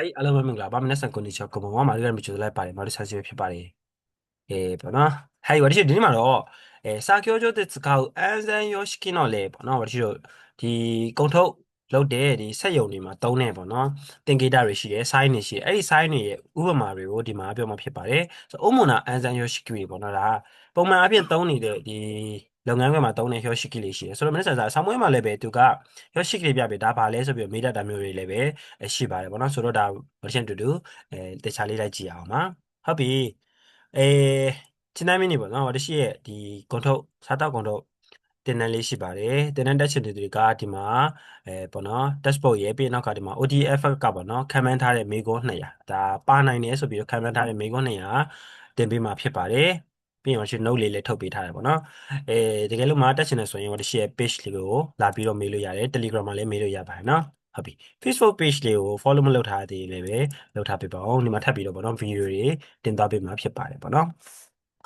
အဲ့အားလုံးပဲမင်္ဂလာပါမနက်ဆန်ကိုနေချောကိုမောင်မာရီရမချိုလိုက်ပါတယ်မာရီဆန်စီဖြစ်ပါတယ်အဲပေါ့နော်ဟဲ့ဝါရီရှိဒီနေ့မှာတော့အဲစာကျောကျောတဲ့စကားအန်ဇန်ယောရှိကင်းတော့လေပေါ့နော်ဝါရီတို့ဒီကုံထုတ်လုပ်တဲ့ဒီစက်ယုံတွေမှာတုံးနေပေါ့နော်သင်္ကေတတွေရှိတယ် sign တွေရှိတယ်အဲ့ဒီ sign တွေရဲ့ဥပမာတွေကိုဒီမှာပြောမှာဖြစ်ပါတယ်ဆိုတော့ဥမ္မနာအန်ဇန်ယောရှိကင်းပေါ့နော်ဒါပုံမှန်အဖြစ်တုံးနေတဲ့ဒီ လုပ်ငန်းခွင်မှာသုံးတဲ့ heuristic လေးရှိတယ်ဆိုတော့မနေ့ကစာဆောင်းပွဲမှာလည်းပဲသူက heuristic လေးပြပေးဒါဘာလဲဆိုပြီးမေးတတ်တာမျိုးတွေလည်းပဲရှိပါတယ်ပေါ့နော်ဆိုတော့ဒါ version တူတူအဲတခြားလေးလိုက်ကြည့်အောင်ပါဟုတ်ပြီအဲချင်းတိုင်းမင်းနေပေါ့နော်တရှိရဲ့ဒီကွန်ထုတ်စားတောက်ကွန်ထုတ်တင်တန်းလေးရှိပါတယ်တင်တန်းတက်ချင်တဲ့တွေကဒီမှာအဲပေါ့နော် dashboard ရဲ့ပြီးနောက်ကဒီမှာ ODF ကပေါ့နော်ခံမှန်းထားတဲ့မေးခွန်း200ဒါပါနိုင်တယ်ဆိုပြီးတော့ခံမှန်းထားတဲ့မေးခွန်း200တင်ပေးမှာဖြစ်ပါတယ် ပြီးရင်ရှင် note လေးလည်းထုတ်ပေးထားတယ်ပေါ့နော်အဲတကယ်လို့မတက်ချင်တယ်ဆိုရင်私ရဲ့ page လေးကိုလာပြီးတော့မေးလို့ရတယ် Telegram မှာလည်းမေးလို့ရပါတယ်နော်ဟုတ်ပြီ Facebook page လေးကို follow မလုပ်ထားသေးလည်းပဲလုပ်ထားပေးပါဦးဒီမှာထပ်ပြီးတော့ပေါ့နော်ဗီဒီယိုတွေတင်သွားပေးမှာဖြစ်ပါတယ်ပေါ့နော်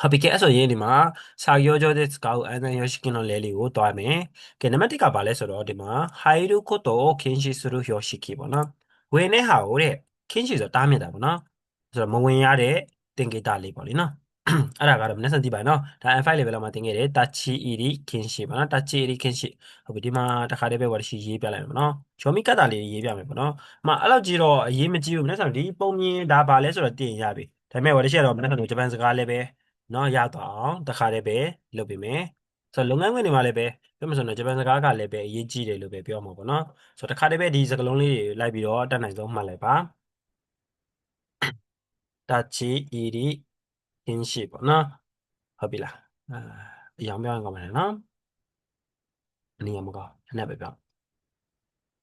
ဟုတ်ပြီကဲအဲ့ဆိုရင်ဒီမှာစာရောကြောတဲ့စကားကိုအန်တန်ရရှိကင်းတော့လဲလေးကိုတွားမယ်ကဲနံပါတ်1ကဘာလဲဆိုတော့ဒီမှာ hairu koto kinshi suru yoshiki ပေါ့နော်ဝင်တဲ့ဟာကိုတဲ့ kinshi ဆိုတာတားမြစ်တာပေါ့နော်ဆိုတော့မဝင်ရတဲ့သင်္ကေတလေးပေါ့လေနော် အဲ့ဒါကတော့မနေ့ကသိပါနော်ဒါ N5 level မှာသင်ခဲ့တယ် tachi iri kinshi ပေါ့နော် tachi iri kinshi ဟုတ်ပြီဒီမှာတခါတည်းပဲဝါရှိရေးပြလိုက်မယ်ပေါ့နော်ဂျောမီကတ်တာလေးရေးပြမယ်ပေါ့နော်အမအဲ့လောက်ကြီးတော့အရေးမကြီးဘူးမနေ့ကဒီပုံမြင်ဒါပါလဲဆိုတော့တင်ရပြီဒါပေမဲ့ဝါရှိကတော့မနေ့ကဂျပန်စကားလည်းပဲနော်ရတော့အောင်တခါတည်းပဲလုပ်ပေးမယ်ဆိုတော့လုပ်ငန်းခွင်တွေမှာလည်းပဲပြောမှဆိုတော့ဂျပန်စကားကလည်းပဲအရေးကြီးတယ်လို့ပဲပြောမှာပေါ့နော်ဆိုတော့တခါတည်းပဲဒီစကားလုံးလေးတွေလိုက်ပြီးတော့အတက်နိုင်ဆုံးမှတ်လိုက်ပါတာချီ 겐시브 나 하빌라 양변 가면 나 아니 뭐가 하나 배변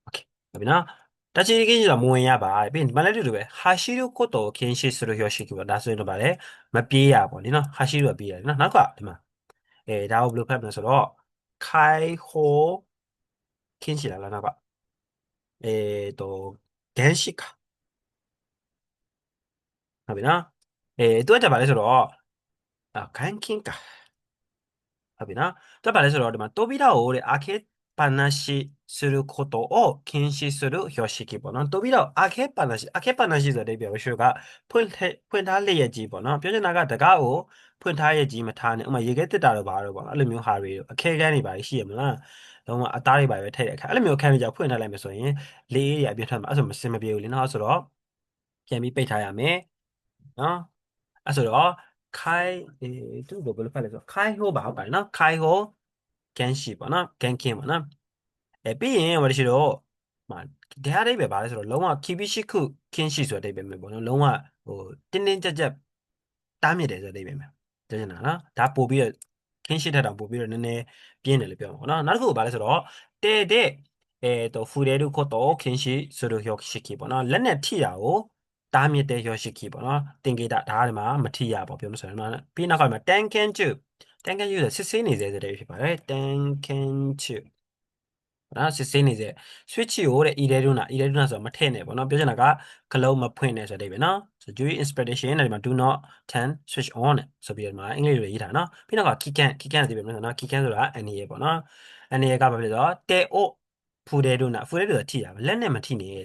오케이はびら立ち入り禁止はもうやばい。まれるべ。走ることを禁止する標識は、なすのばれ、まあ、ビーヤーボにな。走るはビーヤーな。なんか、今、えー、ダブルパライムのその、解放禁止だな、なんか。えっ、ー、と、原子か。なべな。 အဲသူကကြပါလဲဆိုတော့အာ監禁かဟုတ်ပြီနော်သူကပါလဲဆိုတော့ဒီမှာ扉をတဲ့開けっぱなしすることを禁止する標識ပေါ့နော်扉を開けっぱなし開けっぱなしဆိုတဲ့အဓိပ္ပာယ်ကိုရှုကဖွင့်ဖွင့်ထားလျက်ကြီးပေါ့နော်ပြောချင်တာကတကားကိုဖွင့်ထားရကြီးမထားနဲ့ဥမာရေခဲတစ်တာတော့ဘာတော့ပေါ့နော်အဲ့လိုမျိုးဟာတွေအခဲကန်းတွေပါရှိရမလားလုံးဝအသားတွေပါပဲထည့်တဲ့အခါအဲ့လိုမျိုးအခန်းတွေကြောင့်ဖွင့်ထားလိုက်မယ်ဆိုရင်လေအေးတွေအပြည့်ထွက်မှာအဲ့ဆိုမစင်မပြေဘူးလေနော်ဆိုတော့ပြန်ပြီးပိတ်ထားရမယ်နော် အဲ့ဆိုတော့ခိုင်အဲသူ့ကိုဘယ်လိုဖတ်လဲဆိုတော့ခိုင်ဟိုပါဟုတ်ပါတယ်နော်ခိုင်ဟိုဂန်ရှိပေါ့နော်ဂန်ကင်းပေါ့နော်အဲပြီးရင်ဘာလို့ရှိတော့မာဒါအဓိပ္ပာယ်ပါလဲဆိုတော့လုံးဝခိပိရှိခုခင်းရှိဆိုတဲ့အဓိပ္ပာယ်ပဲပေါ့နော်လုံးဝဟိုတင်းတင်းကြပ်ကြပ်တားမြစ်တယ်ဆိုတဲ့အဓိပ္ပာယ်ပဲသိချင်တာနော်ဒါပို့ပြီးတော့ခင်းရှိထက်တောင်ပို့ပြီးတော့နည်းနည်းပြင်းတယ်လို့ပြောမှာပေါ့နော်နောက်တစ်ခုကဘာလဲဆိုတော့တဲ့တဲ့အဲတော့ဖူရဲတို့ခေါ်တော့ခင်းရှိဆိုတော့ရောက်ရှိခိပေါ့နော်လက်နဲ့ထိတာကို တားမြစ်တဲ့ yoshiki ပေါ့နော်တင်ကေတာဒါကဒီမှာမထိရပေါ့ပြောမဆိုရင်နော်ပြီးနောက်ကဒီမှာ tankenju tankenju ဆိုစစ်ဆေးနေစေတဲ့ဖြစ်ပါတယ် tankenju နော်စစ်ဆေးနေစေ switch ကိုတဲ့ irreduna irreduna ဆိုတော့မထည့်နဲ့ပေါ့နော်ပြောချင်တာကခလုံးမဖွင့်နဲ့ဆိုတဲ့ပဲနော်ဆို during inspiration နဲ့ဒီမှာ do not turn switch on နဲ့ဆိုပြီးတော့ဒီမှာအင်္ဂလိပ်လိုရေးထားနော်ပြီးနောက်က kikan kikan ဆိုပြီးတော့နော် kikan ဆိုတာ NA ပေါ့နော် NA ကဘာဖြစ်လဲဆိုတော့ te o ဖူတဲ့တို့နာဖူတဲ့တို့ထိတာလက်နဲ့မထိနဲ့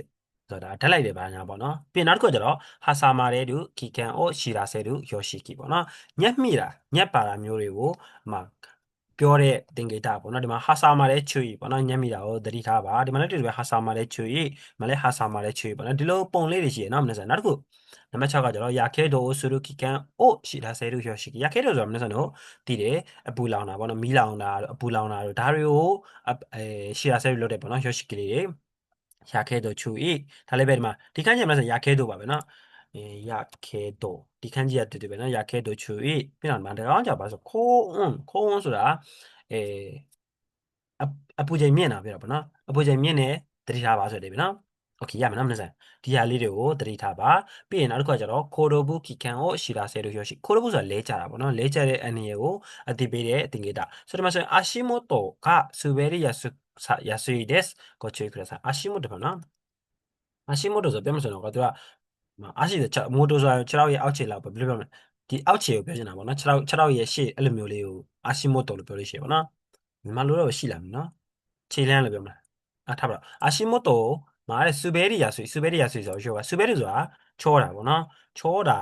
ဆိုတာဓာတ်လိုက်တယ်ပါညာပေါ့နော်ပြီးနောက်တစ်ခုကျတော့ဟာဆာမာတဲ့တို့ကီကန်အိုရှီရာဆဲတို့ယောရှိကီပေါ့နော်ညက်မိတာညက်ပါတာမျိုးတွေကိုဟိုပြောတဲ့တင်ကေတာပေါ့နော်ဒီမှာဟာဆာမာတဲ့ချွေပေါ့နော်ညက်မိတာကိုသတိထားပါဒီမှာလည်းတူတူပဲဟာဆာမာတဲ့ချွေမလည်းဟာဆာမာတဲ့ချွေပေါ့နော်ဒီလိုပုံလေးတွေရှိရနော်မနေ့ကနောက်တစ်ခုနံပါတ်6ကကျတော့ယာခဲဒိုဆူရူကီကန်အိုရှီရာဆဲတို့ယောရှိကီယာခဲဒိုဆိုတာမနေ့ကတို့တည်တယ်အပူလောင်တာပေါ့နော်မီးလောင်တာအပူလောင်တာတို့ဒါတွေကိုအဲရှီရာဆဲတို့လုပ်တယ်ပေါ့နော်ယောရှိကီလေးတွေ ရာခဲဒိုချူဤဒါလည်းပဲဒီမှာဒီခန်းကြီးမှာဆိုရာခဲဒိုပါပဲနော်အဲရာခဲဒိုဒီခန်းကြီးကတူတူပဲနော်ရာခဲဒိုချူဤပြီးတော့မှတကောင်ကြပါဆိုခိုးအွန်းခိုးအွန်းဆိုတာအဲအပူချိန်မြင့်တာပြောတာပေါ့နော်အပူချိန်မြင့်နေတတိထားပါဆိုတယ်ဗျနော်โอเคရမယ်နော်မနေ့ကဒီဟာလေးတွေကိုတတိထားပါပြီးရင်နောက်တစ်ခုကကျတော့ခိုဒိုဘူးကီကန်ကိုရှီလာဆဲလို့ရရှိခိုဒိုဘူးဆိုတာလဲကြတာပေါ့နော်လဲကြတဲ့အန်ရီကိုအတိပေးတဲ့အတင်ကေတာဆိုတော့မှဆိုရင်အာရှိမိုတိုကဆူဘယ်ရီယာဆူ 安いです。ご注意ください。足元かな足元ဆိုပြောမှဆိုတော့သူက足でမိုးတိုးဆိုခြေထောက်ရဲ့အောက်ခြေလောက်ပဲဘယ်လိုပြောမလဲဒီအောက်ခြေကိုပြောချင်တာပေါ့နော်ခြေထောက်ခြေထောက်ရဲ့ရှေ့အဲ့လိုမျိုးလေးကို足元လို့ပြောလို့ရှိရပါတော့မြန်မာလိုတော့ရှိလာမယ်နော်ခြေလမ်းလို့ပြောမလားအထားပါတော့足元 မာတဲ့စူဘဲရီယာဆွေစူဘဲရီယာဆွေဆိုတော့စူဘဲရီဆိုတာချောတာပေါ့နော်ချောတာ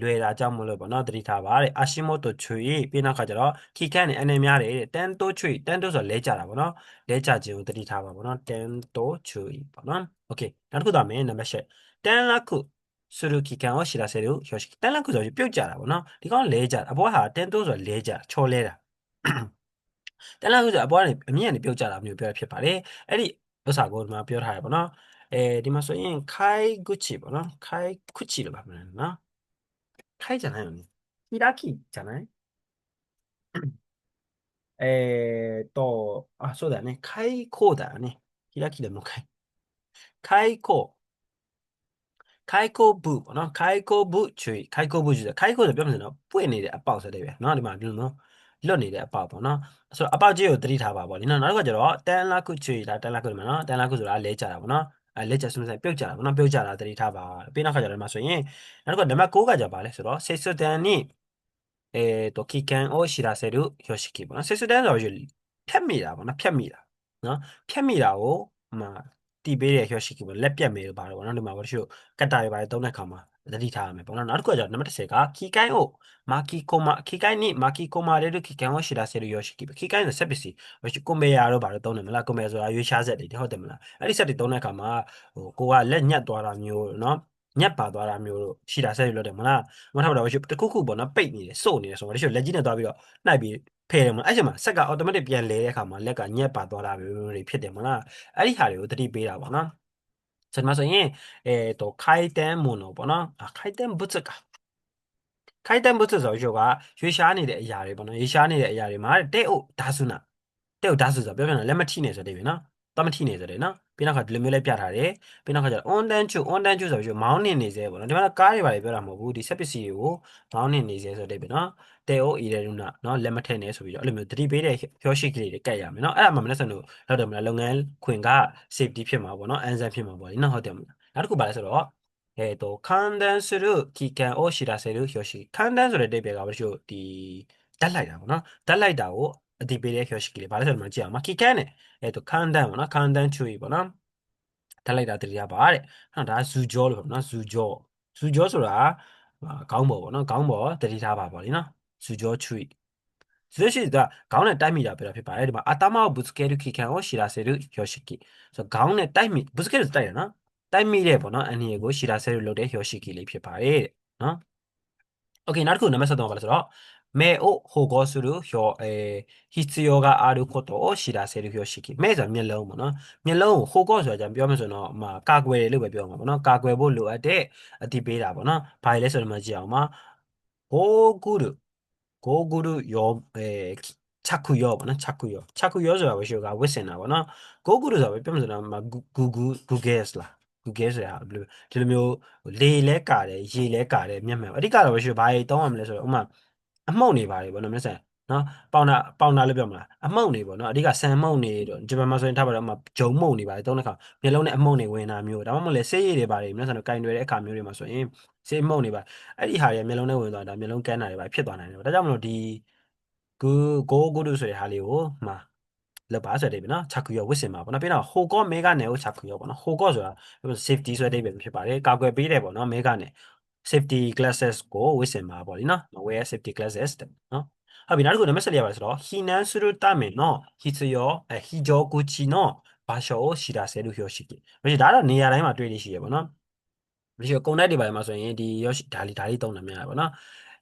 လွယ်တာကြောင့်မလို့ပေါ့နော်သတိထားပါတဲ့အာရှိမို့တို့ချွေပြီးနောက်ခါကျတော့ခီခန့်နဲ့အနေများတယ်တန်တိုးချွေတန်တိုးဆိုလဲကြတာပေါ့နော်လဲကြခြင်းကိုသတိထားပါပေါ့နော်တန်တိုးချွေပေါ့နော်โอเคနောက်တစ်ခုတော့မင်းနံပါတ်7တန်လက်ခုစရူကီကန်ကိုရှိလာစေလို့ရောရှိတန်လက်ခုဆိုပြုတ်ကြတာပေါ့နော်ဒီကောင်လဲကြတာအပေါ်ဟာတန်တိုးဆိုလဲကြချောလဲတာတန်လက်ခုဆိုအပေါ်ကနေအမြင့်ကနေပြုတ်ကြတာမျိုးပြောရဖြစ်ပါတယ်အဲ့ဒီဥစ္စာကိုဒီမှာပြောထားရပေါ့နော်အဲဒီမှာဆိုရင်ခိုင်ဂူချီပေါ့နော်ခိုင်ခုချီလို့ပါမယ်နော် 開じゃないよね。開きじゃないえっと、あ、そうだよね。開口だよね。開きでもかい。開口。開口部，¿no? 開口部注意。開口部注意。開口的表示呢，不会你的 about 这边，¿no? ဒီမှာဒီလိုနော်လွတ်နေတဲ့ about ပေါ့နော်။ဆိုတော့ about ကြီးကိုသတိထားပါပေါ့လေ။နောက်တစ်ခါကျတော့ ten lakh 注意လား ten lakh ဒီမှာနော် ten lakh ဆိုတာလဲကြတာပေါ့နော် အဲလက်ချက်ဆုံးဆိုင်ပြုတ်ကြတာနော်ပြုတ်ကြတာတတိထားပါပြီးနောက်ခါကျတော့မှဆိုရင်နောက်တစ်ခါနံပါတ်6ကကြပါလဲဆိုတော့ဆေဆွတန်နိအဲတော့ခီကန်အိုရှိရာဆဲရုယောရှိကီပေါ့နော်ဆေဆွတန်ဆိုတော့ဖြတ်မိတာပေါ့နော်ဖြတ်မိတာနော်ဖြတ်မိတာကိုမှတီးပေးတယ်ယောရှိကီပေါ့လက်ပြတ်မေလို့ပါတယ်ပေါ့နော်ဒီမှာဘာလို့ရှိလို့ကတ်တာတွေပါတယ်သုံးတဲ့ခါမှာ သတိထားရမယ်ပေါ့နော်နောက်တစ်ခုကကျတော့နံပါတ်10ကခီကိုင်းအိုမာကီကိုမာခီကိုင်းနိမာကီကိုမာရဲတို့ခီကန်ဝရှိတာဆေလို့ရရှိကိခီကိုင်းဆိုဆက်ပစ္စည်းမရှိကွန်ဗေယာတော့ဘာလို့သုံးတယ်မလားကွန်ဗေယာဆိုတာရွေးရှားဆက်တွေဟုတ်တယ်မလားအဲ့ဒီဆက်တွေသုံးတဲ့အခါမှာဟိုကိုကလက်ညက်သွားတာမျိုးနော်ညက်ပါသွားတာမျိုးတို့ရှိတာဆက်လို့လုပ်တယ်မလားမထားတော့ဘူးတခုခုပေါ့နော်ပိတ်နေတယ်စို့နေတယ်ဆိုတော့တချို့လက်ကြီးနဲ့သွားပြီးတော့နှိုက်ပြီးဖယ်တယ်မလားအဲ့ချိန်မှာဆက်က automatic ပြန်လဲတဲ့အခါမှာလက်ကညက်ပါသွားတာမျိုးတွေဖြစ်တယ်မလားအဲ့ဒီဟာတွေကိုသတိပေးတာပေါ့နော် ဆိုတော့ဆိုရင်えっと回転ものပေါ့နော်あ回転物か回転物ဆိုတော့ကရွှေရှားနေတဲ့အရာတွေပေါ့နော်ရေရှားနေတဲ့အရာတွေမှာတဲ့အိုဒါဆုနာတဲ့အိုဒါဆုဆိုတော့ပြောပြတယ်လက်မထိနေဆိုတဲ့ပြီနော် တမထိနေဆိုတယ်နော်ပြီးနောက်ခါဒီလိုမျိုးလေးပြထားတယ်ပြီးနောက်ခါကျတော့ on dan chu on dan chu ဆိုပြီးမောင်းနေနေစေပေါ့နော်ဒီမှာကားတွေပါလေပြောတာမဟုတ်ဘူးဒီဆက်ပစ္စည်းတွေကိုမောင်းနေနေစေဆိုတဲ့ပြီနော်တဲအိုအီရရုနာနော်လက်မထည့်နေဆိုပြီးတော့အဲ့လိုမျိုးတတိပေးတဲ့ဖြောရှိကလေးတွေကတ်ရမယ်နော်အဲ့ဒါမှမနဲ့ဆိုလို့ဟုတ်တယ်မလားလုပ်ငန်းခွင်က safety ဖြစ်မှာပေါ့နော် answer ဖြစ်မှာပေါ့ဒီနော်ဟုတ်တယ်မလားနောက်တစ်ခုပါလဲဆိုတော့えっと、寒暖する危険を知らせる標識。寒暖ဆိုတဲ့တိတ်ပဲကဘာလို့ဒီတက်လိုက်တာပေါ့နော်တက်လိုက်တာကို အဒီပေးတဲ့ hyoshiki လေးဘာလဲဆိုတော့ကြည့်အောင်မခိကန်နဲ့အဲတော့ခန္ဒန်ပေါ့နော်ခန္ဒန်ချွေပေါ့နော်ထပ်လိုက်တာတတိယပါတဲ့ဟောဒါဇူကြောလို့ပေါ့နော်ဇူကြောဇူကြောဆိုတာခေါင်းပေါ်ပေါ့နော်ခေါင်းပေါ်တတိထားပါပေါ့လေနော်ဇူကြောချွေဆိုရှိတာခေါင်းနဲ့တိုက်မိတာပဲဖြစ်ပါတယ်ဒီမှာအတမကိုဘုစကဲရုခိကန်ကိုရှီရာဆေရုဟျောရှိကီဆိုခေါင်းနဲ့တိုက်မိဘုစကဲရုတိုက်ရနော်တိုက်မိတဲ့ပေါ့နော်အန်နီကိုရှီရာဆေရုလုပ်တဲ့ဟျောရှိကီလေးဖြစ်ပါတယ်တဲ့နော်โอเคနောက်တစ်ခုနံပါတ်73ပါလဲဆိုတော့ 目を保護する表、えー、必要があることを知らせる標識。目ဆိုတာမျက်လုံးပေါ့နော်။မျက်လုံးကို保護ဆိုတာကြပြောမယ်ဆိုတော့မှာကာကွယ်လို့ပဲပြောမှာပေါ့နော်။ကာကွယ်ဖို့လိုအပ်တဲ့အတိပေးတာပေါ့နော်။ဘာလဲဆိုတော့မှကြည့်အောင်ပါ။ゴーグル、ゴーグル用、えー、着用ပေါ့နော်။着用。着用ဆိုတာဘယ်ရှိကဝတ်ဆင်တာပေါ့နော်။ゴーグルဆိုတာပဲပြောမယ်ဆိုတော့မှာဂူဂူဂူဂဲစ်လား။ဂူဂဲစ်ဆိုတာဘယ်လိုဒီလိုမျိုးလေလဲကာတယ်ရေလဲကာတယ်မျက်မှန်အဓိကတော့ဘယ်ရှိဘာတွေတောင်းရမလဲဆိုတော့ဥမာ အမှုန့်နေပါတယ်ဗောနော်မင်းဆက်နော်ပေါင်နာပေါင်နာလို့ပြောမလားအမှုန့်နေပေါ့နော်အဓိကဆန်မှုန့်နေတော့ဂျပန်မှာဆိုရင်ထားပါတော့မှဂျုံမှုန့်နေပါတယ်သုံးတဲ့ခါမျိုးလုံးနဲ့အမှုန့်နေဝင်တာမျိုးဒါမှမဟုတ်လေဆေးရည်တွေပါတယ်မင်းဆက်တော့ကင်တွေတဲ့အခါမျိုးတွေမှာဆိုရင်ဆေးမှုန့်နေပါအဲ့ဒီဟာတွေမျိုးလုံးနဲ့ဝင်သွားတာမျိုးလုံးကန်းတာတွေပါဖြစ်သွားနိုင်တယ်ဒါကြောင့်မလို့ဒီဂူဂိုဂူဒုဆိုတဲ့ဟာလေးကိုမှာလောက်ပါဆိုတဲ့ပြီနော်ချက်ကူရဝစ်စင်ပါပေါ့နော်ပြီးတော့ဟိုကောမဲကနေကိုချက်ကူရပေါ့နော်ဟိုကောဆိုတာ safety ဆိုတဲ့ပဲဖြစ်ပါတယ်ကာကွယ်ပေးတယ်ပေါ့နော်မဲကနေ safety glasses ကိုဝတ်ဆင်ပါပေါ့လीနော် wear safety glasses တဲ့နော်ဟုတ်ပြီနောက်တစ်ခုနံပါတ်14ရပါဆိုတော့避難するための必要え非常口の場所を知らせる標識မရှိဒါတော့နေရာတိုင်းမှာတွေ့လို့ရှိရပါတော့မရှိကုန်းတိုက်တွေပါမှာဆိုရင်ဒီရောဒါလီဒါလီတုံးတယ်များပါတော့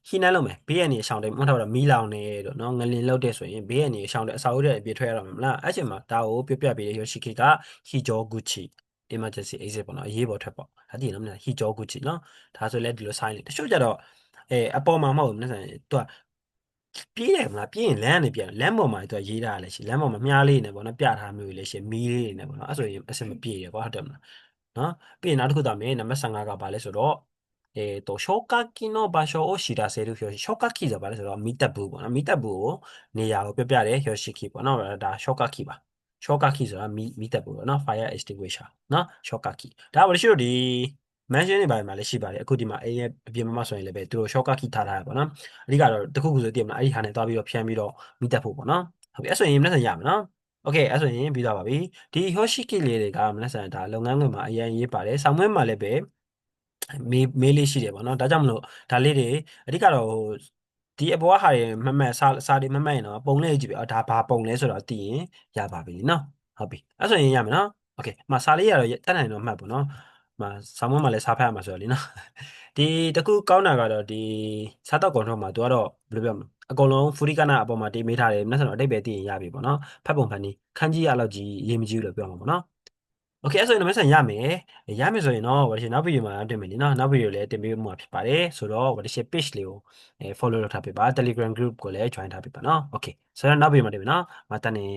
ဟိနန်းလုံးမယ်ဘေးကနေရှောင်းတယ်မဟုတ်တော့မီးလောင်နေတော့နော်ငလင်လောက်တဲ့ဆိုရင်ဘေးကနေရှောင်းတယ်အစာအုပ်တွေအပြည့်ထွက်ရတော့မှာမလားအဲ့ချိန်မှာဒါကိုပြပြပေးရရှိခိကဟီဂျောဂူချီ emergency exit ပေါ့နော်အရေးပေါ်ထွက်ပေါ့ဒါတည်နော်မလားဟီဂျောဂူချီနော်ဒါဆိုလဲဒီလို sign လေးတချို့ကြတော့အဲအပေါ်မှာမဟုတ်ဘူးမလားသူကပြေးတယ်မလားပြေးရင်လမ်းကနေပြန်လမ်းပေါ်မှာသူကရေးထားရလဲရှိလမ်းပေါ်မှာမြားလေးနေပေါ့နော်ပြထားမျိုးလေးရှိမီးလေးနေပေါ့နော်အဲ့ဆိုရင်အဆင်မပြေရကွာဟုတ်တယ်မလားနော်ပြီးရင်နောက်တစ်ခုသားမယ်နံပါတ်15ကပါလဲဆိုတော့えっと、消火器の場所を知らせる表示。消火器ဆိုတာဘာလဲဆိုတော့မီးတပ်ဘူးပေါ့နော်။မီးတပ်ဘူးကိုနေရာကိုပြပြတဲ့表示器ပေါ့နော်။ဒါ消火器ပါ။ shortcut key ဆိုတာမီးမီးတက်ဘူးပေါ့နော် fire extinguisher နော် shortcut key ဒါပါလို့ရှိလို့ဒီ mention တွေပါတယ်မှာလည်းရှိပါတယ်အခုဒီမှာအိမ်ရဲ့အပြင်မှာဆိုရင်လည်းပဲသူတို့ shortcut key ထားထားရပါတော့အဓိကတော့တခုခုဆိုတည်မလားအဲ့ဒီဟာနဲ့သွားပြီးတော့ဖြန်းပြီးတော့မီးတက်ဖို့ပေါ့နော်ဟုတ်ပြီအဲ့ဆိုရင်မျက်နှာရမယ်နော် โอเคအဲ့ဆိုရင်ပြီးသွားပါပြီဒီ Hoshiki လေးတွေကမနက်ဆန်ဒါလုပ်ငန်းခွင်မှာအရင်ရေးပါတယ်ဆောင်းမွေးမှာလည်းပဲမေးမေးလေးရှိတယ်ပေါ့နော်ဒါကြောင့်မလို့ဒါလေးတွေအဓိကတော့ဟို ဒီအပေါ်ကဟာတွေမမှတ်စာစာတွေမမှတ်ရင်တော့ပုံလေးကြည့်ပြီးအော်ဒါဘာပုံလဲဆိုတော့သိရင်ရပါပြီနော်ဟုတ်ပြီအဲ့ဆိုရင်ရမယ်နော်โอเคမစာလေးရတော့တက်နိုင်တော့မှတ်ပေါ့နော်မဆောင်းမွေးမှာလည်းစာဖတ်ရမှာဆိုတော့လीနော်ဒီတခုကောင်းတာကတော့ဒီစားတော့ကုန်တော့မှာသူကတော့ဘယ်လိုပြောမလဲအကုန်လုံးဖူရီကနာအပေါ်မှာတင်မေးထားတယ်မနေ့ကတော့အတိတ်ပဲသိရင်ရပြီပေါ့နော်ဖတ်ပုံဖတ်နည်းခန်းကြီးရလောက်ကြီးရေးမကြီးလို့ပြောမှာပေါ့နော် โอเคအဲ့ဆိုရင်မဆက်ရမယ်ရမယ်ဆိုရင်တော့ဝါရှင်နောက်ဗီဒီယိုမှာတင်မယ်လीနော်နောက်ဗီဒီယိုလည်းတင်ပေးမှာဖြစ်ပါတယ်ဆိုတော့ဝါရှင် page လေးကိုအဲ follow လုပ်ထားပေးပါ Telegram group ကိုလည်း join ထားပေးပါနော်โอเคဆိုတော့နောက်ဗီဒီယိုမှာတင်မယ်နော်မတန်နေ